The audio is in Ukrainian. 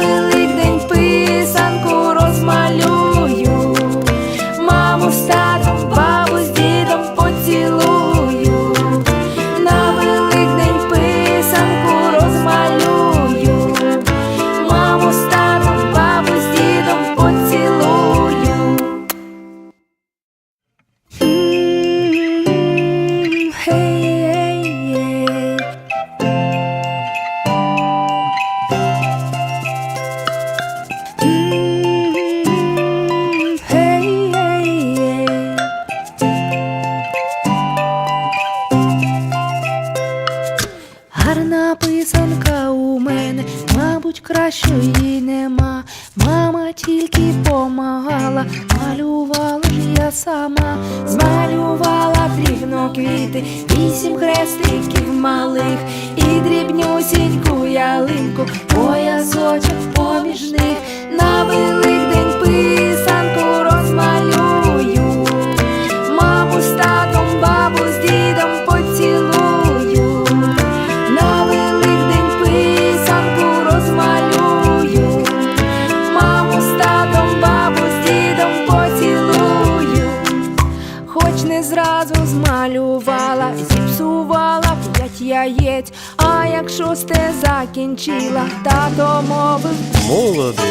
Thank you. Кращої нема. Мама тільки помагала, малювала ж я сама, змалювала дрібно квіти, вісім хрестиків малих. І дрібнюсіньку ялинку, поясочок поміж них не зразу змалювала, зіпсувала п'ять яєць. А як шосте закінчила, тато мовив Молодець.